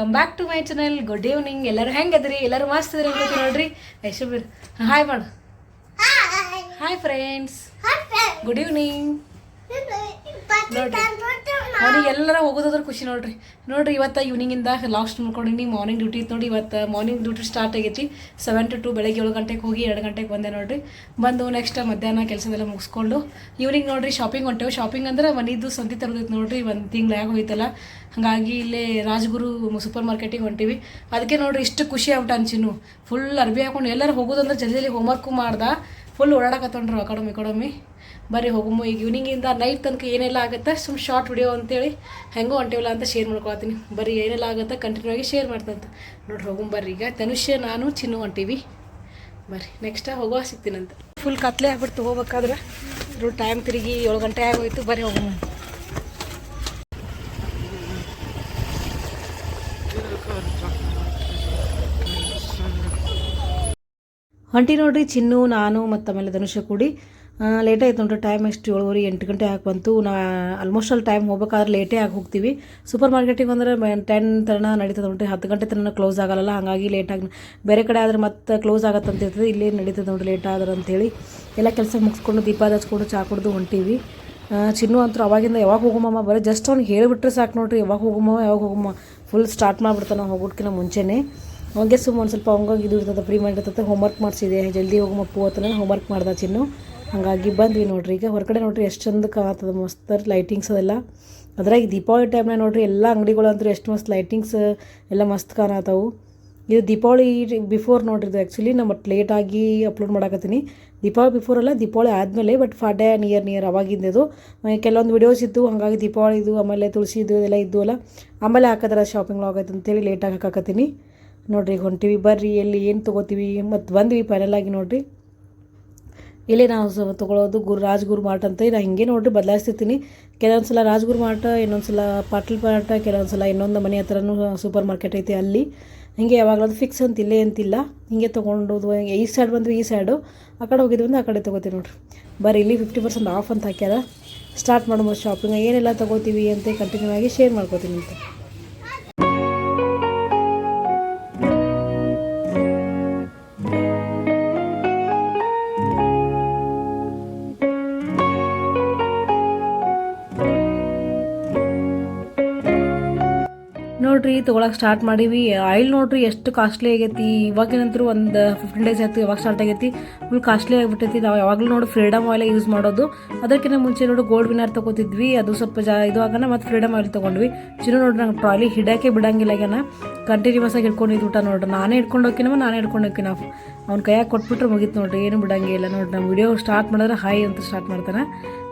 Welcome back to my channel good evening ಎಲ್ಲರೂ ಹೆಂಗದ್ರಿ? ಎಲ್ಲರೂ ಮಸ್ತ್ ಇದ್ರಿ ಅಂತ ನೋಡ್ರಿ? ಯಶಬೀರ್ ಹಾಯ್ ಮಾಡು ಹಾಯ್ ಫ್ರೆಂಡ್ಸ್ ಗುಡ್ ಈವ್ನಿಂಗ್ ನೋಡ್ರಿ. ಅವ್ನಿಗೆ ಎಲ್ಲರ ಹೋಗೋದಾದ್ರೆ ಖುಷಿ ನೋಡ್ರಿ. ನೋಡ್ರಿ ಇವತ್ತು ಈವ್ನಿಂಗಿಂದ ಲಾಸ್ಟ್ ಮಾಡ್ಕೊಂಡಿನಿ ಮಾರ್ನಿಂಗ್ ಡ್ಯೂಟಿ ಇತ್ತು ನೋಡಿ ಇವತ್ತು ಮಾರ್ನಿಂಗ್ ಡ್ಯೂಟಿ ಸ್ಟಾರ್ಟ್ ಆಗೈತಿ. ಸೆವೆನ್ ಟು ಟು ಬೆಳಗ್ಗೆ ಏಳು ಗಂಟೆಗೆ ಹೋಗಿ ಎರಡು ಗಂಟೆಗೆ ಬಂದೆ ನೋಡ್ರಿ. ಬಂದು ನೆಕ್ಸ್ಟ್ ಮಧ್ಯಾಹ್ನ ಕೆಲಸದೆಲ್ಲ ಮುಗಿಸ್ಕೊಂಡು ಈವ್ನಿಂಗ್ ನೋಡ್ರಿ ಶಾಪಿಂಗ್ ಹೊಂಟೇವು. ಶಾಪಿಂಗ್ ಅಂದ್ರೆ ಮನಿದು ಸಂತಿ ತರೋದೈತೆ ನೋಡ್ರಿ ಒಂದು ತಿಂಗಳು ಯಾಕೆ ಹೋಯ್ತಲ್ಲ. ಹಾಗಾಗಿ ಇಲ್ಲೇ ರಾಜಗುರು ಸೂಪರ್ ಮಾರ್ಕೆಟಿಗೆ ಹೊಂಟಿವಿ. ಅದಕ್ಕೆ ನೋಡ್ರಿ ಇಷ್ಟು ಖುಷಿ ಆಗ್ಬಿಟ್ಟು ಅನ್ಸಿನು. ಫುಲ್ ಅರ್ಬಿ ಹಾಕೊಂಡು ಎಲ್ಲರೂ ಹೋಗೋದಂದ್ರೆ ಜಲ್ದಿ ಜಲ್ದಿ ಹೋಮ್ವರ್ಕು ಮಾಡ್ದ. ಫುಲ್ ಓಡಾಡಕತ್ತೊಂಡ್ರು ಅಕಾಡಮಿ ಕಡಮಿ ಬರ್ರಿ ಹೋಗಮ್ಮು ಈಗ ಇವ್ನಿಂಗಿಂದ ನೈಟ್ ತನಕ ಏನೆಲ್ಲ ಆಗುತ್ತೆ, ಸುಮ್ ಶಾರ್ಟ್ ವಿಡಿಯೋ ಅಂತೇಳಿ ಹೆಂಗೋ ಹೊಂಟಿವಲ್ಲ ಅಂತ ಶೇರ್ ಮಾಡ್ಕೊಳ್ತೀನಿ ಬರೀ ಏನೆಲ್ಲ ಆಗುತ್ತೆ ಕಂಟಿನ್ಯೂ ಆಗಿ ಶೇರ್ ಮಾಡ್ತಂತ. ನೋಡ್ರಿ ಹೋಗಮ್ ಬರ್ರಿ ಈಗ. ತನುಷ್ಯ, ನಾನು, ಚಿನ್ನು ಹೊಂಟೀವಿ. ಬರ್ರಿ ನೆಕ್ಸ್ಟ್ ಹೋಗೋ ಸಿಗ್ತೀನಂತ ಫುಲ್ ಕತ್ಲೆ ಆಗ್ಬಿಡ್ತು ಹೋಗ್ಬೇಕಾದ್ರೆ. ಟೈಮ್ ತಿರುಗಿ ಏಳು ಗಂಟೆ ಆಗೋಯ್ತು ಬರೀ ಹೋಗಮ್ಮ ಹೊಂಟಿ ನೋಡ್ರಿ, ಚಿನ್ನು, ನಾನು ಮತ್ತು ಆಮೇಲೆ ಧನುಷ ಕೂಡಿ. ಲೇಟ್ ಆಯ್ತು ನೋಡ್ರಿ ಟೈಮ್ ಎಷ್ಟು? ಏಳುವರೆ, ಎಂಟು ಗಂಟೆ ಆಗಿ ಬಂತು. ನಾ ಆಲ್ಮೋಸ್ಟ್ ಅಲ್ಲಿ ಟೈಮ್ ಹೋಗ್ಬೇಕಾದ್ರೆ ಲೇಟೇ ಆಗಿ ಹೋಗ್ತೀವಿ. ಸೂಪರ್ ಮಾರ್ಕೆಟಿಗೆ ಅಂದ್ರೆ ಟೆನ್ ತನಕ ನಡೀತದೆ ನೋಡ್ರಿ, ಹತ್ತು ಗಂಟೆ ತನಕ ಕ್ಲೋಸ್ ಆಗಲ್ಲ. ಹಾಗಾಗಿ ಲೇಟಾಗಿ ಬೇರೆ ಕಡೆ ಆದ್ರೆ ಮತ್ತೆ ಕ್ಲೋಸ್ ಆಗತ್ತಂತ ಇರ್ತದೆ. ಇಲ್ಲಿ ನಡೀತದೆ ನೋಡ್ರಿ ಲೇಟ್ ಆದ್ರೆ ಅಂಥೇಳಿ ಎಲ್ಲ ಕೆಲಸ ಮುಗಿಸ್ಕೊಂಡು ದೀಪ ಹಚ್ಕೊಂಡು ಚಾ ಕುಡ್ದು ಹೊಂಟೀವಿ. ಚಿನ್ನು ಅಂತೂ ಅವಾಗಿಂದ ಯಾವಾಗ ಹೋಗಮ್ಮ ಬರೀ ಜಸ್ಟ್ ಅವ್ನಿಗೆ ಹೇಳಿಬಿಟ್ರೆ ಸಾಕು ನೋಡ್ರಿ, ಯಾವಾಗ ಹೋಗಮ್ಮ ಯಾವಾಗ ಹೋಗಮ್ಮ ಫುಲ್ ಸ್ಟಾರ್ಟ್ ಮಾಡಿಬಿಡ್ತಾನೆ ಹೋಗೋದ್ಕಿಂತ ಮುಂಚೆನೇ. ಅವಂಗೆ ಸುಮ್ಮ ಒಂದು ಸ್ವಲ್ಪ ಹಂಗಾಗಿ ಇದು ಇರ್ತದೆ ಫ್ರೀ ಮೈಂಡ್ ಇರ್ತದೆ ಹೋಮ್ವರ್ಕ್ ಮಾಡಿಸಿದೆ, ಜಲ್ದಿ ಹೋಗಿ ಮಪ್ಪು ಹೋತನ ಹೋಮ್ವರ್ಕ್ ಮಾಡ್ದ ಚಿನ್ನು. ಹಂಗಾಗಿ ಬಂದ್ವಿ ನೋಡ್ರಿ. ಈಗ ಹೊರಗಡೆ ನೋಡ್ರಿ ಎಷ್ಟು ಚಂದ ಕಾಣ್ತದೆ ಮಸ್ತ್ ಲೈಟಿಂಗ್ಸ್ ಅದೆಲ್ಲ. ಅದ್ರಾಗ ದೀಪಾವಳಿ ಟೈಮ್ನಾಗ ನೋಡ್ರಿ ಎಲ್ಲ ಅಂಗಡಿಗಳು ಅಂತೂ ಎಷ್ಟು ಮಸ್ತ್ ಲೈಟಿಂಗ್ಸ್ ಎಲ್ಲ ಮಸ್ತ್ ಕಾಣತ್ತವು. ಇದು ದೀಪಾವಳಿ ಬಿಫೋರ್ ನೋಡ್ರಿ ಇದು ಆ್ಯಕ್ಚುಲಿ ನಮ್ಮ ಲೇಟಾಗಿ ಅಪ್ಲೋಡ್ ಮಾಡಾಕತ್ತೀನಿ. ದೀಪಾವಳಿ ಬಿಫೋರ್ ಅಲ್ಲ, ದೀಪಾವಳಿ ಆದಮೇಲೆ ಬಟ್ ಫಾಡೆ ನಿಯರ್ ನಿಯರ್ ಅವಾಗಿಂದದು ಕೆಲವೊಂದು ವಿಡಿಯೋಸ್ ಇದ್ದು ಹಾಗಾಗಿ ದೀಪಾವಳಿದು ಆಮೇಲೆ ತುಳಸಿದು ಎಲ್ಲ ಇದ್ದು ಅಲ್ಲ. ಆಮೇಲೆ ಹಾಕಿದ್ರೆ ಶಾಪಿಂಗ್ ಆಗೈತೆ ಅಂತೇಳಿ ಲೇಟಾಗಿ ಹಾಕಾಕತ್ತೀನಿ. ನೋಡ್ರಿ, ಈಗ ಹೊಂಟಿವಿ, ಬರ್ರಿ, ಎಲ್ಲಿ ಏನು ತೊಗೋತೀವಿ, ಮತ್ತು ಬಂದ್ವಿ ಫೈನಲ್ ಆಗಿ ನೋಡ್ರಿ. ಇಲ್ಲಿ ನಾವು ತೊಗೊಳೋದು ಗುರು, ರಾಜ್ಗುರು ಮಾರ್ಟ್ ಅಂತ, ನಾ ಹಿಂಗೆ ನೋಡ್ರಿ ಬದಲಾಯಿಸ್ತಿರ್ತೀನಿ. ಕೆಲವೊಂದು ಸಲ ರಾಜ್ಗುರು ಮಾರ್ಟ್ ಇನ್ನೊಂದು ಸಲ ಪಾಟೀಲ್ ಮಾರ್ಟ್ ಕೆಲವೊಂದು ಸಲ ಇನ್ನೊಂದು ಮನೆ ಹತ್ರನೂ ಸೂಪರ್ ಮಾರ್ಕೆಟ್ ಐತೆ ಅಲ್ಲಿ. ಹಿಂಗೆ ಯಾವಾಗಲೂ ಫಿಕ್ಸ್ ಅಂತ ಇಲ್ಲೇ ಅಂತಿಲ್ಲ. ಹಿಂಗೆ ತೊಗೊಂಡು ಈ ಸೈಡ್ ಬಂದ್ರೆ ಈ ಸೈಡು ಆ ಕಡೆ ಹೋಗಿದ್ವಿ ಅಂದ್ರೆ ಆ ಕಡೆ ತೊಗೋತೀವಿ ನೋಡ್ರಿ. ಬರ್ರಿ, ಇಲ್ಲಿ ಫಿಫ್ಟಿ ಪರ್ಸೆಂಟ್ ಆಫ್ ಅಂತ ಹಾಕ್ಯಾರ. ಸ್ಟಾರ್ಟ್ ಮಾಡ್ಬೋದು ಶಾಪಿಂಗ್ ಏನೆಲ್ಲ ತೊಗೋತೀವಿ ಅಂತ ಕಂಟಿನ್ಯೂ ಆಗಿ ಶೇರ್ ಮಾಡ್ಕೋತೀನಿ ಅಂತ. ನೋಡ್ರಿ ತೊಗೊಳಕ್ಕೆ ಸ್ಟಾರ್ಟ್ ಮಾಡೀವಿ. ಆಯಿಲ್ ನೋಡ್ರಿ, ಎಷ್ಟು ಕಾಸ್ಟ್ಲಿ ಆಗೈತಿ. ಇವಾಗಿನಂತರೂ ಒಂದು ಫಿಫ್ಟೀನ್ ಡೇಸ್ ಆಯ್ತು ಇವಾಗ ಸ್ಟಾರ್ಟ್ ಆಗೈತಿ. ಫುಲ್ ಕಾಸ್ಟ್ಲಿ ಆಗಿಬಿಟ್ಟೈತಿ. ನಾವು ಯಾವಾಗಲೂ ನೋಡಿ ಫ್ರೀಡಮ್ ಆಯಿಲ್ ಯೂಸ್ ಮಾಡೋದು. ಅದಕ್ಕಿಂತ ಮುಂಚೆ ನೋಡಿ ಗೋಲ್ಡ್ ವಿನರ್ ತಗೋತಿದ್ವಿ. ಅದು ಸ್ವಲ್ಪ ಜಾ ಇದು ಆಗೋಣ ಮತ್ತು ಫ್ರೀಡಮ್ ಆಯಿಲ್ ತೊಗೊಂಡ್ವಿ. ಚಿನ್ನು ನೋಡ್ರಿ ನಂಗೆ ಟ್ರಾಲಿ ಹಿಡಕ್ಕೆ ಬಿಡಂಗಿಲ್ಲ ಏನ ಕಂಟಿನ್ಯೂಸ್ ಆಗಿ ಹಿಡ್ಕೊಂಡಿದ್ದು ಊಟ ನೋಡ್ರಿ. ನಾನೇ ಹಿಡ್ಕೊಂಡು ಹೋಗಿನವ ನಾನೇ ಹಿಡ್ಕೊಂಡು ಹೋಗಿನ ಅವ್ನ ಕೈಯಾಗ ಕೊಟ್ಬಿಟ್ರೆ ಮುಗೀತು ನೋಡ್ರಿ. ಏನು ಬಿಡಂಗಿಲ್ಲ ನೋಡ್ರಿ. ನಮ್ಮ ವಿಡಿಯೋ ಸ್ಟಾರ್ಟ್ ಮಾಡಿದ್ರೆ ಹೈ ಅಂತ ಸ್ಟಾರ್ಟ್ ಮಾಡ್ತಾನೆ.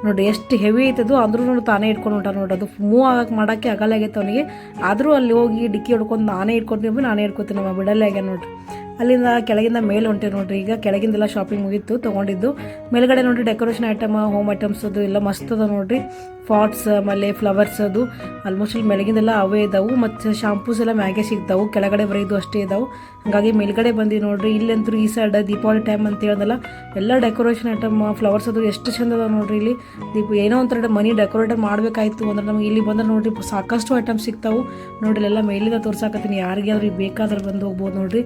ನೋಡ್ರಿ, ಎಷ್ಟು ಹೆವಿ ಐತದು. ಅಂದ್ರೂ ನೋಡಿ ತಾನೇ ಇಟ್ಕೊಂಡು ಹೊಂಟ ನೋಡ್ರಿ. ಅದು ಮೂವ್ ಆಗಕ್ಕೆ ಮಾಡೋಕ್ಕೆ ಆಗಲ್ಲ ಆಗೈತೆ ಅವನಿಗೆ. ಆದರೂ ಅಲ್ಲಿ ಹೋಗಿ ಡಿಕ್ಕಿ ಹಿಡ್ಕೊಂಡು ನಾನೇ ಇಟ್ಕೊತೀನಿ ನಾನೇ ಇಟ್ಕೊತೀನಿ ನಮ್ಮ ಬಿಡಲ್ಲೇ ಆಗ್ಯಾನ ನೋಡ್ರಿ. ಅಲ್ಲಿಂದ ಕೆಳಗಿಂದ ಮೇಲೆ ಹೊಂಟೆ ನೋಡ್ರಿ. ಈಗ ಕೆಳಗಿಂದೆಲ್ಲ ಶಾಪಿಂಗ್ ಮುಗಿತ್ತು ತೊಗೊಂಡಿದ್ದು. ಮೇಲ್ಗಡೆ ನೋಡ್ರಿ ಡೆಕೋರೇಷನ್ ಐಟಮ್ ಹೋಮ್ ಐಟಮ್ಸ್ ಅದು ಎಲ್ಲ ಮಸ್ತ್ ಅದ ನೋಡ್ರಿ. ಪಾಟ್ಸ್ ಆಮೇಲೆ ಫ್ಲವರ್ಸ್ ಅದು. ಆಲ್ಮೋಸ್ಟ್ ಅಲ್ಲಿ ಮೆಳಗಿಂದೆಲ್ಲ ಅವೇ ಇದಾವೆ. ಮತ್ತು ಶಾಂಪೂಸ್ ಎಲ್ಲ ಮ್ಯಾಗೆ ಸಿಗ್ತಾವು. ಕೆಳಗಡೆ ಬರೆಯೋದು ಅಷ್ಟೇ ಇದಾವು. ಹಾಗಾಗಿ ಮೇಲ್ಗಡೆ ಬಂದು ನೋಡ್ರಿ, ಇಲ್ಲಂತೂ ಈ ಸೈಡ್ ದೀಪಾವಳಿ ಟೈಮ್ ಅಂತ ಹೇಳ್ದಲ್ಲ, ಎಲ್ಲ ಡೆಕೋರೇಷನ್ ಐಟಮ್ ಫ್ಲವರ್ಸ್ ಅದು ಎಷ್ಟು ಚಂದ ಅದಾವ ನೋಡ್ರಿ ಇಲ್ಲಿ. ದೀಪ, ಏನೋ ಒಂಥರ ಮನಿ ಡೆಕೋರೇಟ್ ಮಾಡಬೇಕಾಯ್ತು ಅಂದ್ರೆ ನಮ್ಗೆ ಇಲ್ಲಿ ಬಂದ್ರೆ ನೋಡ್ರಿ ಸಾಕಷ್ಟು ಐಟಮ್ಸ್ ಸಿಗ್ತಾವೆ. ನೋಡ್ರಿ ಎಲ್ಲ ಮೇಲಿಂದ ತೋರ್ಸಾಕತ್ತೀನಿ. ಯಾರಿಗಾದ್ರೂ ಬೇಕಾದ್ರೆ ಬಂದು ಹೋಗ್ಬೋದು ನೋಡ್ರಿ.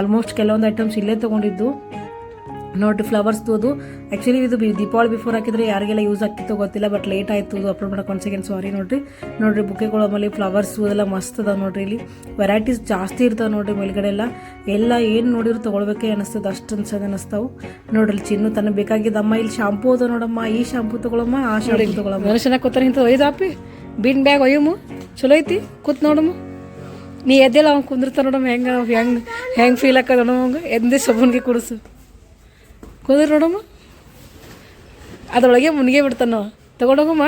ಆಲ್ಮೋಸ್ಟ್ ಕೆಲವೊಂದು ಐಟಮ್ಸ್ ಇಲ್ಲೇ ತೊಗೊಂಡಿದ್ದು. ನೋಡ್ರಿ ಫ್ಲವರ್ಸ್ದು ಅದು. ಆ್ಯಕ್ಚುಲಿ ಇದು ದೀಪಾವಳಿ ಬಿಫೋರ್ ಹಾಕಿದ್ರೆ ಯಾರಿಗೆಲ್ಲ ಯೂಸ್ ಆಗ್ತಿತ್ತು ಗೊತ್ತಿಲ್ಲ ಬಟ್ ಲೇಟ್ ಆಯಿತು ಅದು ಅಪ್ಲೋಡ್ ಮಾಡೋಕೆ ಒನ್ ಸೆಕೆಂಡ್ ಸಾರಿ ನೋಡ್ರಿ. ನೋಡ್ರಿ ಬುಕ್ಕೆಗಳು ಆಮೇಲೆ ಫ್ಲವರ್ಸ್ ಅದೆಲ್ಲ ಮಸ್ತ್ ಅದಾವೆ ನೋಡ್ರಿ ಇಲ್ಲಿ. ವೆರೈಟೀಸ್ ಜಾಸ್ತಿ ಇರ್ತಾವೆ ನೋಡ್ರಿ ಮೇಲ್ಗಡೆ ಎಲ್ಲ. ಎಲ್ಲ ಏನು ನೋಡಿದ್ರು ತೊಗೊಳ್ಬೇಕೇ ಅನಿಸ್ತದೆ ಅಷ್ಟು ಅನ್ಸೋದು ಅನಿಸ್ತಾವು. ನೋಡ್ರಿ ಚಿನ್ನು ತನ್ನ ಬೇಕಾಗಿದ್ದಮ್ಮ ಇಲ್ಲಿ ಶಾಂಪೂ ಅದ ನೋಡಮ್ಮ. ಈ ಶಾಂಪೂ ತೊಗೊಳಮ್ಮ ಆ ಶಾಂಪೂ ತೊಗೊಳಮ್ಮ. ಮನುಷ್ಯನ ಕೂತಾರೆ ಇಂಥ ಒಯ್ದಾಪಿ ಬಿನ್ ಬ್ಯಾಗ್ ಒಯ್ಯಮ್ಮ ಚಲೋ ಐತಿ ಕೂತ್ ನೋಡಮ್ಮ ನೀ ಎದ್ದೆಲ್ಲ ಅವ್ನು ಕುಂದಿರ್ತಾನ ನೋಡಮ್ಮ ಹೆಂಗೆ ಹೆಂಗೆ ಹೆಂಗೆ ಫೀಲ್ ಆಕದ ನೋಡಮ್ಮ ಎದ್ದೆ ಸಬನ್ಗೆ ಕುಡಿಸು. ಕುಂದ್ರ ನೋಡಮ್ಮ. ಅದ್ರೊಳಗೆ ಮುನ್ಗೆ ಬಿಡ್ತಾನ ತಗೊಂಡೋಗಮ್ಮ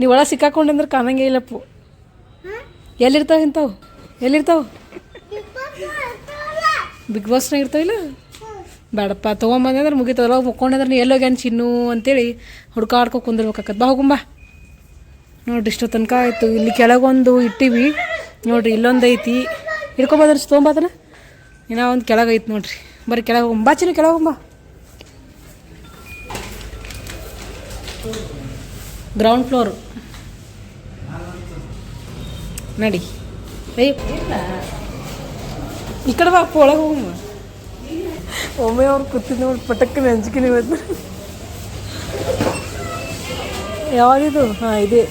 ನೀವು ಒಳಗೆ ಸಿಕ್ಕಾಕೊಂಡ್ರೆ ಕಾಣಂಗೆ ಇಲ್ಲಪ್ಪು ಎಲ್ಲಿರ್ತಾವೆ ಇಂಥವು? ಎಲ್ಲಿರ್ತಾವೆ? ಬಿಗ್ ಬಾಸ್ನಾಗ ಇರ್ತಾವಿಲ್ಲ? ಬೇಡಪ್ಪ ಅಂದ್ರೆ ಮುಗೀತು. ಅದ್ರೊಳಗೆ ಮುಕ್ಕೊಂಡಿದ್ರೆ ನೀ ಎಲ್ಲೋಗ್ಯಾನ ಚಿನ್ನು ಅಂತೇಳಿ ಹುಡ್ಕಾಡ್ಕೊ ಕುಂದಿರ್ಬೇಕಾಗತ್ತೆ ಬಾ ಹೋಗುಂಬ. ನೋಡ್ರಿ, ಇಷ್ಟು ತನಕ ಆಯಿತು. ಇಲ್ಲಿ ಕೆಳಗೊಂದು ಇಟ್ಟಿವಿ. ನೋಡ್ರಿ ಇಲ್ಲೊಂದು ಐತಿ ಹಿಡ್ಕೊಂಬಂದ್ರೆ ತೊಗೊಂಬಾದನ ಇನ್ನೂ ಒಂದು ಕೆಳಗೈತಿ ನೋಡ್ರಿ. ಬರ್ರಿ ಕೆಳಗೆ ಬಾ ಚಿನ್ನ, ಕೆಳಗೆ ಗ್ರೌಂಡ್ ಫ್ಲೋರ್ ನಡಿ ಏಯ್ ಈ ಕಡೆ ಬಾ ಅಪ್ಪ ಒಳಗೆ ಹೋಗಮ್ಮ ಒಮ್ಮೆ ಅವ್ರು ಕೂತಿದ್ದು ನೋಡಿ ಪಟಕ್ಕನೆ ಅಂಜಿಕೆ ಇವತ್ತು ಯಾವಾಗಿದು ಹಾಂ ಇದೆ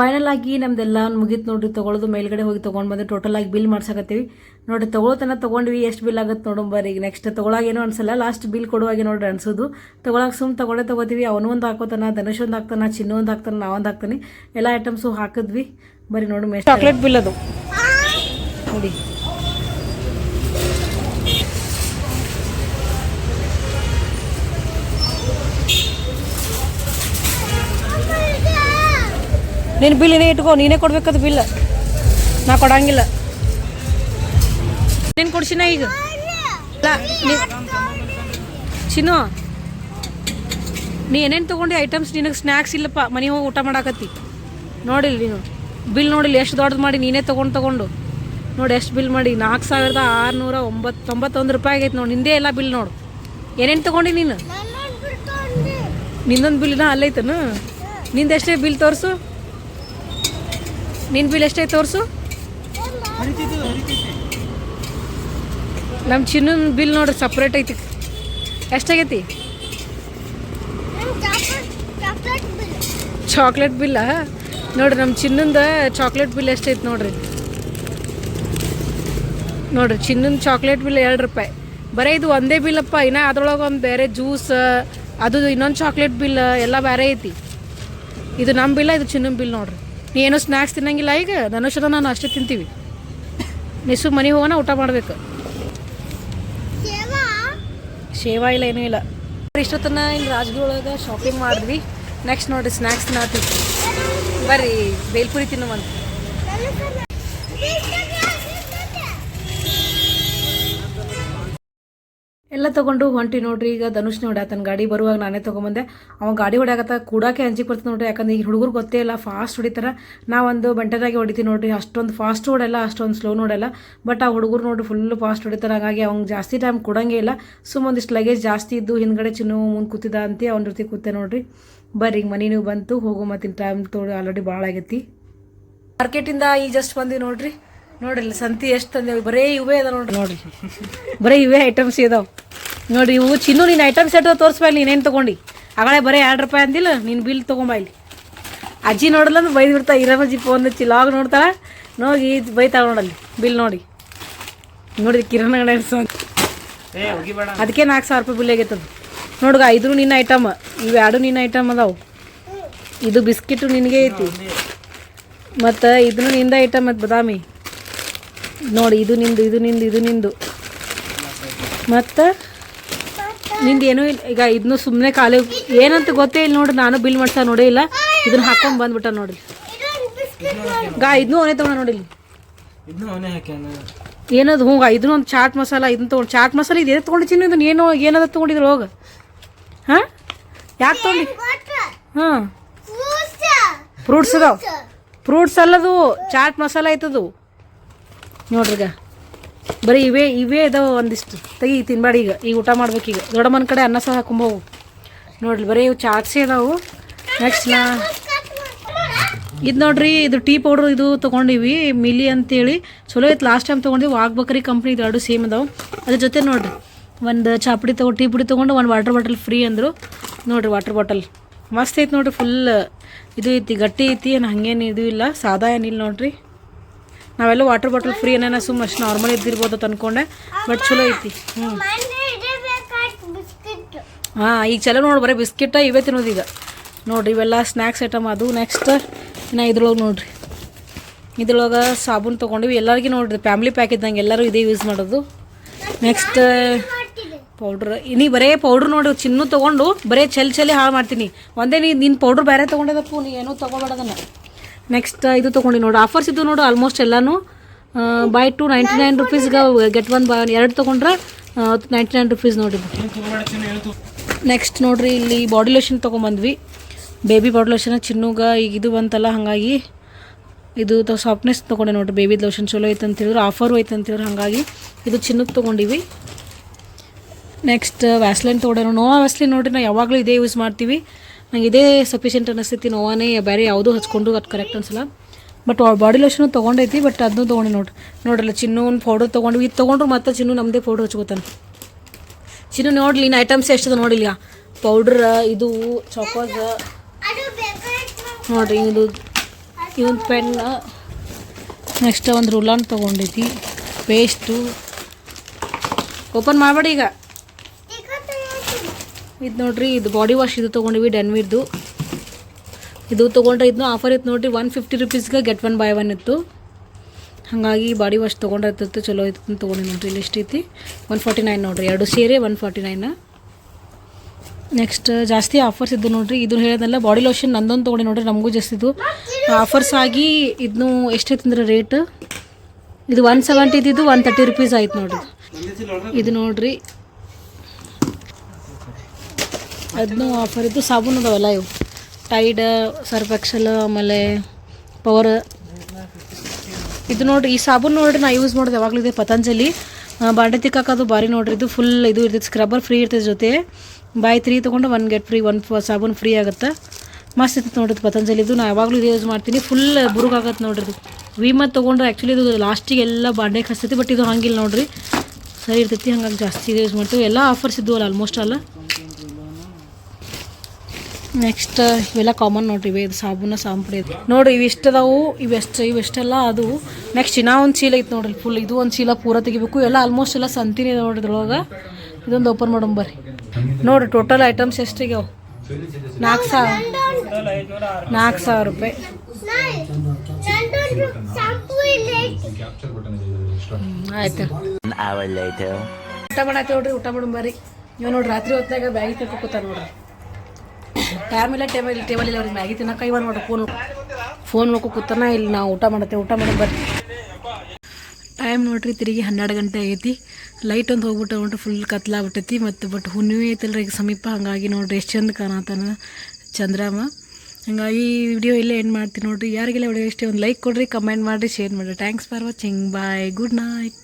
ಫೈನಲ್ ಆಗಿ ನಮ್ದೆಲ್ಲ ಮುಗಿತು ನೋಡ್ರಿ ತೊಗೊಳೋದು ಮೇಲ್ಗಡೆ ಹೋಗಿ ತೊಗೊಂಡು ಬಂದು ಟೋಟಲ್ ಆಗಿ ಬಿಲ್ ಮಾಡ್ಸಕತ್ತೀವಿ. ನೋಡಿ ತೊಗೊಳತನ ತೊಗೊಂಡ್ವಿ ಎಷ್ಟು ಬಿಲ್ ಆಗುತ್ತೆ ನೋಡಂಬರಿ ಈಗ ನೆಕ್ಸ್ಟ್ ತೊಗೊಳಾಗ ಏನೋ ಅನ್ಸಲ್ಲ ಲಾಸ್ಟ್ ಬಿಲ್ ಕೊಡುವಾಗೆ ನೋಡ್ರಿ ಅನ್ಸೋದು. ತೊಗೊಳಕ್ಕೆ ಸುಮ್ ತೊಗೊಳೇ ತೊಗೋತೀವಿ ಅವನು ಒಂದು ಹಾಕೋತಾನ ಧನುಷ್ ಒಂದು ಹಾಕ್ತಾನ ಚಿನ್ನ ಒಂದು ಹಾಕ್ತಾನ ನಾವೊಂದು ಹಾಕ್ತಾನೆ. ಎಲ್ಲ ಐಟಮ್ಸು ಹಾಕಿದ್ವಿ. ಬರೀ ನೋಡಿ ಚಾಕ್ಲೇಟ್ ಬಿಲ್ ಅದು. ನೋಡಿ. ನಿನ್ನ ಬಿಲ್ ನೀನೇ ಇಟ್ಕೋ ನೀನೇ ಕೊಡ್ಬೇಕದು ಬಿಲ್. ನಾ ಕೊಡಂಗಿಲ್ಲ. ನೀನು ಕೊಡ್ಸಿನ ಈಗ. ಚಿನ್ನು ನೀ ಏನೇನು ತೊಗೊಂಡು ಐಟಮ್ಸ್ ನಿನಗೆ ಸ್ನ್ಯಾಕ್ಸ್ ಇಲ್ಲಪ್ಪ ಮನೆ ಹೋಗಿ ಊಟ ಮಾಡಾಕತ್ತಿ. ನೋಡಿಲ್ಲ ನೀನು. ಬಿಲ್ ನೋಡಿಲ್ಲ ಎಷ್ಟು ದೊಡ್ಡದು ಮಾಡಿ ನೀನೇ ತೊಗೊಂಡು ತೊಗೊಂಡು. ನೋಡಿ ಎಷ್ಟು ಬಿಲ್ ಮಾಡಿ. ನಾಲ್ಕು ಸಾವಿರದ ಆರುನೂರ ಒಂಬತ್ತು ತೊಂಬತ್ತೊಂದು ರೂಪಾಯಿ ಆಗೈತೆ ನೋಡಿ. ನಿಂದೇ ಎಲ್ಲ ಬಿಲ್ ನೋಡು. ಏನೇನು ತೊಗೊಂಡಿ ನೀನು? ನಿಂದೊಂದು ಬಿಲ್ನ ಅಲ್ಲೈತನು? ನಿಂದೆಷ್ಟೇ ಬಿಲ್ ತೋರಿಸು. ನಿನ್ನ ಬಿಲ್ ಎಷ್ಟೈತೆ ತೋರಿಸು? ನಮ್ಮ ಚಿನ್ನನ ಬಿಲ್ ನೋಡ್ರಿ ಸಪ್ರೇಟ್ ಐತಿ. ಎಷ್ಟಾಗೈತಿ? ಚಾಕ್ಲೇಟ್ ಬಿಲ್ಲ? ನೋಡ್ರಿ ನಮ್ಮ ಚಿನ್ನಂದ ಚಾಕ್ಲೇಟ್ ಬಿಲ್ ಎಷ್ಟೈತಿ ನೋಡ್ರಿ. ನೋಡ್ರಿ ಚಿನ್ನದ ಚಾಕ್ಲೇಟ್ ಬಿಲ್ ಎರಡು ರೂಪಾಯಿ. ಬರೀ ಇದು ಒಂದೇ ಬಿಲ್ಲಪ್ಪ, ಇನ್ನ ಅದ್ರೊಳಗೆ ಒಂದು ಬೇರೆ ಜ್ಯೂಸ್ ಅದು ಇನ್ನೊಂದು ಚಾಕ್ಲೇಟ್ ಬಿಲ್, ಎಲ್ಲ ಬೇರೆ ಐತಿ. ಇದು ನಮ್ಮ ಬಿಲ್ಲ, ಇದು ಚಿನ್ನದ ಬಿಲ್ ನೋಡ್ರಿ. ನೀ ಏನೋ ಸ್ನ್ಯಾಕ್ಸ್ ತಿನ್ನಂಗಿಲ್ಲ ಈಗ. ಧನುಷದ ನಾನು ಅಷ್ಟೇ ತಿಂತೀವಿ. ನಿಸು ಮನೆ ಹೋಗೋಣ ಊಟ ಮಾಡಬೇಕು. ಸೇವಾ ಇಲ್ಲ ಏನೂ ಇಲ್ಲ. ಇಷ್ಟೊತ್ತನ ಇಲ್ಲಿ ರಾಜಗಿರಿ ಒಳಗೆ ಶಾಪಿಂಗ್ ಮಾಡಿದ್ವಿ. ನೆಕ್ಸ್ಟ್ ನೋಡಿರಿ ಸ್ನ್ಯಾಕ್ಸ್ ತಿನ್ನತ್ತೀವಿ ಬರ್ರಿ ಬೇಲ್ಪುರಿ ತಿನ್ನುವಂತ. ಎಲ್ಲ ತಗೊಂಡು ಹೊಂಟಿ ನೋಡ್ರಿ, ಈಗ ಧನುಷ್ ಹೊಡ್ಯಾತನ ಗಾಡಿ ಬರುವಾಗ ನಾನೇ ತೊಗೊಂಬಂದೆ. ಅವ ಗಾಡಿ ಹೊಡ್ಯಾಕತ್ತ ಕೂಡಕ್ಕೆ ಅಂಜಿಕ್ ಬರ್ತದೆ ನೋಡ್ರಿ, ಯಾಕಂದ್ರೆ ಈಗ ಹುಡುಗರು ಗೊತ್ತೇ ಇಲ್ಲ ಫಾಸ್ಟ್ ಹೊಡಿತಾರ. ನಾವೊಂದು ಬಂಟರಾಗಿ ಹೊಡಿತೀವಿ ನೋಡ್ರಿ, ಅಷ್ಟೊಂದು ಫಾಸ್ಟ್ ಹೊಡಲ್ಲ ಅಷ್ಟೊಂದು ಸ್ಲೋ ನೋಡಲ್ಲ. ಬಟ್ ಆ ಹುಡುಗರು ನೋಡ್ರಿ ಫುಲ್ ಫಾಸ್ಟ್ ಹೊಡಿತಾರೆ, ಹಾಗಾಗಿ ಅವ್ನು ಜಾಸ್ತಿ ಟೈಮ್ ಕೊಡಂಗೆ ಇಲ್ಲ. ಸುಮ್ಮ ಒಂದಿಷ್ಟು ಲಗೇಜ್ ಜಾಸ್ತಿ ಇದ್ದು ಹಿಂದ್ಗಡೆ ಚಿನ್ನು ಮುಂದೆ ಕೂತಿದ್ದ ಅಂತ ಅವ್ನ ಜೊತೆ ಕೂತೆ ನೋಡ್ರಿ. ಬರ್ರಿ ಮನೆ ನೀವು ಬಂತು, ಹೋಗೋ ಮತ್ತಿನ ಟೈಮ್ ತೋಡಿ ಆಲ್ರೆಡಿ ಭಾಳ ಆಗೈತಿ. ಮಾರ್ಕೆಟಿಂದ ಈ ಜಸ್ಟ್ ಬಂದಿವಿ ನೋಡ್ರಿ. ನೋಡ್ರಿ ಸಂತಿ ಎಷ್ಟು ತಂದೆ ಬರೀ ಇವೇ ಅದ ನೋಡ್ರಿ. ನೋಡ್ರಿ ಬರೀ ಇವೇ ಐಟಮ್ಸ್ ಇದಾವೆ. ನೋಡ್ರಿ ಇವು ಚಿನ್ನು ನೀನು ಐಟಮ್ಸ್ ಎಟ್ಟು ನೀನು ನೀನೇನು ತೊಗೊಂಡು? ಆಗಲೇ ಬರೀ ಎರಡು ರೂಪಾಯಿ ಅಂದಿಲ್ಲ ನೀನು ಬಿಲ್ ತೊಗೊಂಬ ಇಲ್ಲಿ. ಅಜ್ಜಿ ನೋಡಲ್ಲ ಅಂದ್ರೆ ಬೈದು ಬಿಡ್ತಾ ಇರಮಜ್ಜಿ ಫೋನ್ ಹಚ್ಚಿ ಲಾಗ್ ನೋಡ್ತಾಳೆ ನೋಗಿ ಬೈತಾಳ ನೋಡಲ್ಲಿ ಬಿಲ್ ನೋಡಿ. ನೋಡಿ ಕಿರಣ ಅದಕ್ಕೆ ನಾಲ್ಕು ಸಾವಿರ ರೂಪಾಯಿ ಬಿಲ್ ಆಗೈತದ. ನೋಡ್ಗ ಇದ್ರು ನಿನ್ನ ಐಟಮ್ ಇವು ಎರಡು ನಿನ್ನ ಐಟಮ್ ಅದಾವು. ಇದು ಬಿಸ್ಕಿಟು ನಿನಗೆ ಐತಿ. ಮತ್ತು ಇದನ್ನು ನಿಂದ ಐಟಮ್ ಮತ್ತು ಬದಾಮಿ. ನೋಡಿ ಇದು ನಿಂದು ಇದು ನಿಂದು ಇದು ನಿಂದು. ಮತ್ತು? ನಿಂದು ಏನೂ ಇಲ್ಲ. ಈಗ ಇದನ್ನು ಸುಮ್ಮನೆ ಖಾಲಿ ಏನಂತ ಗೊತ್ತೇ ಇಲ್ಲ ನೋಡ್ರಿ ನಾನು ಬಿಲ್ ಮಾಡ್ಸ ನೋಡೇ ಇಲ್ಲ. ಇದನ್ನ ಹಾಕೊಂಡು ಬಂದ್ಬಿಟ್ಟ ನೋಡ್ರಿ ಗಾ ಇದನ್ನೂ ಅವನೇ ತೊಗೊಂಡ ನೋಡಿ ಇಲ್ಲಿ. ಇದನ್ನ ಅವನೇ ಹಾಕ್ಯಾನ. ಏನದು ಹ್ಞೂ ಇದನ್ನೂ ಒಂದು ಚಾಟ್ ಮಸಾಲ ಇದನ್ನ ತೊಗೊಂಡು ಚಾಟ್ ಮಸಾಲ ಇದೇ ಏನು ತೊಗೊಂಡಿದ್ದೀನಿ ಇದನ್ನ ಏನೋ ಏನದ ತೊಗೊಂಡಿದ್ರು ಹೋಗ? ಹಾಂ? ಯಾಕೆ ತೊಗೊಂಡು ಹಾಂ. ಫ್ರೂಟ್ಸ್ ಅದಾವ. ಫ್ರೂಟ್ಸ್ ಅಲ್ಲದು ಚಾಟ್ ಮಸಾಲ ಐತದು ನೋಡ್ರಿ ಈಗ ಬರೀ ಇವೇ ಇವೇ ಇದಾವೆ ಒಂದಿಷ್ಟು. ತೆಗಿ, ತಿನ್ಬೇಡಿ ಈಗ. ಈಗ ಊಟ ಮಾಡ್ಬೇಕೀಗ ದೊಡ್ಡಮ್ಮನ ಕಡೆ ಅನ್ನ ಸಹ ಹಾಕೊಂಬೋವು ನೋಡ್ರಿ, ಬರೀ ಇವು ಚಾಟ್ಸೇ ಅದಾವು. ನೆಕ್ಸ್ಟ್ ನಾ ಇದು ನೋಡ್ರಿ, ಇದು ಟೀ ಪೌಡ್ರ್ ಇದು ತೊಗೊಂಡಿವಿ, ಮಿಲಿ ಅಂತೇಳಿ. ಚಲೋ ಐತೆ ಲಾಸ್ಟ್ ಟೈಮ್ ತೊಗೊಂಡಿವಿ. ಆಗ್ಬೇಕ್ರಿ ಕಂಪ್ನಿ ಇದು ಎರಡು ಸೇಮ್ ಅದಾವೆ. ಅದ್ರ ಜೊತೆ ನೋಡ್ರಿ, ಒಂದು ಚಾಪುಡಿ ತೊಗೊಂಡು ಟೀ ಪುಡಿ ತೊಗೊಂಡು ಒಂದು ವಾಟರ್ ಬಾಟಲ್ ಫ್ರೀ ಅಂದರು. ನೋಡ್ರಿ ವಾಟರ್ ಬಾಟಲ್ ಮಸ್ತ್ ಐತೆ ನೋಡ್ರಿ ಫುಲ್ ಇದು ಐತಿ, ಗಟ್ಟಿ ಐತಿ, ಏನು ಹಂಗೇನು ಇದು ಇಲ್ಲ. ಸಾದಾ ಏನಿಲ್ಲ ನೋಡ್ರಿ. ನಾವೆಲ್ಲ ವಾಟರ್ ಬಾಟಲ್ ಫ್ರೀ ಏನೇನ ಸುಮ್ಮ ಅಷ್ಟು ನಾರ್ಮಲ್ ಇದ್ದಿರ್ಬೋದು ಅಂತ ಅನ್ಕೊಂಡೆ ಬಟ್ ಚಲೋ ಐತಿ. ಹ್ಞೂ ಹಾಂ, ಈಗ ಚಲೋ ನೋಡಿ ಬರೀ ಬಿಸ್ಕಿಟ ಇವೇ ತಿನ್ನೋದು ಈಗ. ನೋಡ್ರಿ ಇವೆಲ್ಲ ಸ್ನ್ಯಾಕ್ಸ್ ಐಟಮ್ ಅದು. ನೆಕ್ಸ್ಟ್ ಇನ್ನು ಇದ್ರೊಳಗೆ ನೋಡ್ರಿ. ಇದ್ರೊಳಗೆ ಸಾಬೂನು ತೊಗೊಂಡಿವಿ. ಎಲ್ಲರಿಗೂ ನೋಡ್ರಿ ಫ್ಯಾಮಿಲಿ ಪ್ಯಾಕ್ ಇದ್ದಂಗೆ ಎಲ್ಲರೂ ಇದೇ ಯೂಸ್ ಮಾಡೋದು. ನೆಕ್ಸ್ಟ್ ಪೌಡ್ರ್ ನೀ ಬರೇ ಪೌಡ್ರ್ ನೋಡಿ, ಚಿನ್ನು ತೊಗೊಂಡು ಬರೇ ಚಲ್ ಚಲಿ ಹಾಳು ಮಾಡ್ತೀನಿ. ಒಂದೇ ನೀ ನಿನ್ನ ಪೌಡ್ರ್ ಬೇರೆ ತೊಗೊಂಡಿದ್ದಪ್ಪು ನೀ ಏನೂ ತೊಗೊಬೇಡದನ್ನು ನೆಕ್ಸ್ಟ್ ಇದು ತೊಗೊಂಡು ನೋಡು. ಆಫರ್ಸ್ ಇದ್ದು ನೋಡು ಆಲ್ಮೋಸ್ಟ್ ಎಲ್ಲನೂ. ಬೈ ಟು ನೈಂಟಿ ನೈನ್ ರುಪೀಸ್ಗೆ ಗೆಟ್ ಒನ್ ಬೈ ಎರಡು ತೊಗೊಂಡ್ರೆ ನೈಂಟಿ ನೈನ್ ರುಪೀಸ್ ನೋಡಿ ನೆಕ್ಸ್ಟ್ ನೋಡ್ರಿ ಇಲ್ಲಿ ಬಾಡಿ ಲೋಷನ್ ತೊಗೊಂಬಂದ್ವಿ. ಬೇಬಿ ಬಾಡಿ ಲೋಷನ್ ಚಿನ್ನುಗ ಈಗ ಇದು ಬಂತಲ್ಲ ಹಾಗಾಗಿ ಇದು ಸಾಫ್ಟ್ನೆಸ್ ತೊಗೊಂಡೆ ನೋಡ್ರಿ. ಬೇಬಿ ಲೋಷನ್ ಚಲೋ ಐತೆ ಅಂತೇಳಿದ್ರು ಆಫರು ಐತೆ ಅಂತೇಳಿದ್ರು ಹಾಗಾಗಿ ಇದು ಚಿನ್ನಕ್ಕೆ ತೊಗೊಂಡಿವಿ. ನೆಕ್ಸ್ಟ್ ವ್ಯಾಸ್ಲೈನ್ ತೊಗೊಂಡೆ ನೋವಾ ವ್ಯಾಸ್ಲೈನ್ ನೋಡ್ರಿ ನಾವು ಯಾವಾಗಲೂ ಇದೇ ಯೂಸ್ ಮಾಡ್ತೀವಿ. ನಂಗೆ ಇದೇ ಸಫಿಷಿಯೆಂಟ್ ಅನ್ನಿಸ್ತೈತಿ ನೋವಾನೇ, ಬೇರೆ ಯಾವುದೂ ಹಚ್ಕೊಂಡು ಅದು ಕರೆಕ್ಟ್ ಅನ್ಸಲ್ಲ. ಬಟ್ ಬಾಡಿ ಲೋಷನ್ ತೊಗೊಂಡೈತಿ ಬಟ್ ಅದನ್ನೂ ತೊಗೊಂಡು ನೋಡ್ರಿ. ನೋಡ್ರಲ್ಲ ಚಿನ್ನು ಒಂದು ಪೌಡರ್ ತೊಗೊಂಡು ಇದು ತೊಗೊಂಡ್ರು ಮತ್ತೆ ಚಿನ್ನು ನಮ್ಮದೇ ಫೋಟೋ ಹಚ್ಕೋತಾನೆ. ಚಿನ್ನು ನೋಡ್ಲಿ, ಇನ್ನು ಐಟಮ್ಸ್ ಎಷ್ಟದ ನೋಡಿಲ್ಲ. ಪೌಡ್ರ ಇದು ಚಾಕೋಸ್ ನೋಡ್ರಿ, ಇದು ಇದೊಂದು ಪೆನ್ ನೆಕ್ಸ್ಟ್ ಒಂದು ರುಲಾನ್ ತೊಗೊಂಡೈತಿ ಪೇಸ್ಟು ಓಪನ್ ಮಾಡಬೇಡಿ ಈಗ. ಇದು ನೋಡ್ರಿ, ಇದು ಬಾಡಿ ವಾಶ್ ಇದು ತೊಗೊಂಡಿವಿ ಡೆನ್ವಿರ್ದು ಇದು ತೊಗೊಂಡ್ರೆ ಇದನ್ನು ಆಫರ್ ಇತ್ತು ನೋಡ್ರಿ ಒನ್ ಫಿಫ್ಟಿ ರುಪೀಸ್ಗೆ ಗೆಟ್ ಒನ್ ಬೈ ಒನ್ ಇತ್ತು. ಹಾಗಾಗಿ ಬಾಡಿ ವಾಶ್ ತೊಗೊಂಡಿರ್ತಿತ್ತು ಚಲೋ ಇತ್ತು ತೊಗೊಂಡು ನೋಡ್ರಿ, ಇಲ್ಲಿ ಐತಿ? ಒನ್ ಫಾರ್ಟಿ ನೈನ್ ನೋಡ್ರಿ, ಎರಡು ಸೇರಿ ಒನ್ ಫಾರ್ಟಿ ನೈನ್ ನೆಕ್ಸ್ಟ್ ಜಾಸ್ತಿ ಆಫರ್ಸ್ ಇದ್ದು ನೋಡ್ರಿ, ಇದು ಹೇಳಿದ್ನಲ್ಲ ಬಾಡಿ ಲೋಷನ್ ನಂದೊಂದು ತೊಗೊಂಡು ನೋಡ್ರಿ, ನಮಗೂ ಜಾಸ್ತಿ ಇದು. ಆಫರ್ಸ್ ಆಗಿ ಇದನ್ನು ಎಷ್ಟೈತೆ ಅಂದ್ರೆ ರೇಟ್ ಇದು ಒನ್ ಸೆವೆಂಟಿ ಇದ್ದಿದ್ದು ಒನ್ ತರ್ಟಿ ರುಪೀಸ್ ಆಯ್ತು ನೋಡ್ರಿ. ಇದು ನೋಡ್ರಿ ಅದನ್ನು ಆಫರ್ ಇದ್ದು ಸಾಬೂನು ಅದಾವಲ್ಲ ಇವು. ಟೈಡ್ ಸರ್ಫ್ ಎಕ್ಸೆಲ್ ಆಮೇಲೆ ಪವರ್ ಇದು ನೋಡ್ರಿ, ಈ ಸಾಬೂನು ನೋಡ್ರಿ ನಾ ಯೂಸ್ ಮಾಡೋದು ಯಾವಾಗಲೂ ಇದೆ ಪತಂಜಲಿ. ಬಾಂಡೆ ತಿಕ್ಕಾಕೋದು ಭಾರಿ ನೋಡ್ರಿ, ಇದು ಫುಲ್ ಇದು ಇರ್ತೈತೆ ಸ್ಕ್ರಬ್ಬರ್ ಫ್ರೀ ಇರ್ತೈತೆ ಜೊತೆ. ಬಾಯ್ ತ್ರೀ ತೊಗೊಂಡು ಒನ್ ಗೆಟ್ ಫ್ರೀ ಒನ್ ಸಾಬೂನು ಫ್ರೀ ಆಗುತ್ತೆ. ಮಸ್ತ್ ಇರ್ತೈತೆ ಪತಂಜಲಿ ಪತಂಜಲಿದು ನಾ ಯಾವಾಗಲೂ ಇದು ಯೂಸ್ ಮಾಡ್ತೀನಿ ಫುಲ್ ಬುರುಗಾಗತ್ತೆ ನೋಡ್ರಿ ಇದು. ವಿಮತ್ ತೊಗೊಂಡ್ರೆ ಆ್ಯಕ್ಚುಲಿ ಇದು ಲಾಸ್ಟಿಗೆ ಎಲ್ಲ ಬಾಂಡೆ ಹಸ್ತೈತಿ ಬಟ್ ಇದು ಹಂಗಿಲ್ಲ ನೋಡ್ರಿ. ಸರಿ ಇರ್ತೈತಿ, ಹಂಗಾಗಿ ಜಾಸ್ತಿ ಯೂಸ್ ಮಾಡ್ತೀವಿ. ಎಲ್ಲ ಆಫರ್ಸ್ ಇದ್ದವಲ್ಲ ಆಲ್ಮೋಸ್ಟ್ ಅಲ್ಲ. ನೆಕ್ಸ್ಟ್ ಇವೆಲ್ಲ ಕಾಮನ್ ನೋಡ್ರಿ ಇವೆ ಇದು ಸಾಬೂನ ಸಾಂಪುಡಿ ನೋಡ್ರಿ ಇವು ಇಷ್ಟದಾವು ಇವೆಷ್ಟು ಇವೆಷ್ಟೆಲ್ಲ ಅದು. ನೆಕ್ಸ್ಟ್ ಇನ್ನೂ ಒಂದು ಚೀಲ ಐತೆ ನೋಡ್ರಿ ಫುಲ್ ಇದು ಒಂದು ಚೀಲ ಪೂರ ತೆಗಿಬೇಕು. ಎಲ್ಲ ಆಲ್ಮೋಸ್ಟ್ ಎಲ್ಲ ಸಂತಿನಿ ನೋಡಿದ್ರೊಳಗೆ ನೋಡ್ರಿ ಇದ್ರೊಳಗೆ. ಇದೊಂದು ಓಪನ್ ಮಾಡೋಣ ಬರ್ರಿ. ನೋಡ್ರಿ ಟೋಟಲ್ ಐಟಮ್ಸ್ ಎಷ್ಟಿಗ್ಯಾವ? ನಾಲ್ಕು ಸಾವಿರ. ನಾಲ್ಕು ಸಾವಿರ ರೂಪಾಯಿ. ಆಯ್ತು. ಊಟ ಮಾಡತ್ತೆ ನೋಡ್ರಿ ಊಟ ಮಾಡೋಣ ಬರ್ರಿ. ಇವ್ ನೋಡ್ರಿ ರಾತ್ರಿ ಹೊತ್ತಾಗ ಬ್ಯಾಗಿ ತಗೋತ ನೋಡ್ರಿ. ಇಲ್ಲ ಟೇಬಲ್ ಟೇಬಲ್ ಇಲ್ಲ ಅವ್ರಿಗೆ ಮ್ಯಾಗಿ ತಿನ್ನಕ ಇವಾಗ ಫೋನ್ ಫೋನ್ ನೋಡ್ಕೊ ಕೂತಾನ, ಇಲ್ಲಿ ನಾವು ಊಟ ಮಾಡತ್ತೆ ಊಟ ಮಾಡಿ ಬರ್ರಿ ಟೈಮ್ ನೋಡ್ರಿ, ತಿರುಗಿ ಹನ್ನೆರಡು ಗಂಟೆ ಆಗೈತಿ. ಲೈಟ್ ಒಂದು ಹೋಗ್ಬಿಟ್ಟು ನೋಡ್ರಿ ಫುಲ್ ಕತ್ಲಾಗ್ಬಿಟ್ಟೈತಿ ಮತ್ತು ಬಟ್ ಹುಣ್ಣಿಮೆ ಐತಲ್ರಿ, ಈಗ ಸಮೀಪ. ಹಂಗಾಗಿ ನೋಡ್ರಿ, ಎಷ್ಟು ಚಂದ ಕಾಣತ್ತಾನ ಚಂದ್ರಾಮ. ಹಂಗಾಗಿ ಈ ವಿಡಿಯೋ ಇಲ್ಲೇ ಏನು ಮಾಡ್ತೀನಿ ನೋಡ್ರಿ. ಯಾರಿಗೆಲ್ಲ ವಿಡಿಯೋ ಇಷ್ಟೇ, ಒಂದು ಲೈಕ್ ಕೊಡ್ರಿ ಕಮೆಂಟ್ ಮಾಡಿರಿ ಶೇರ್ ಮಾಡಿರಿ. Thanks for watching bye good night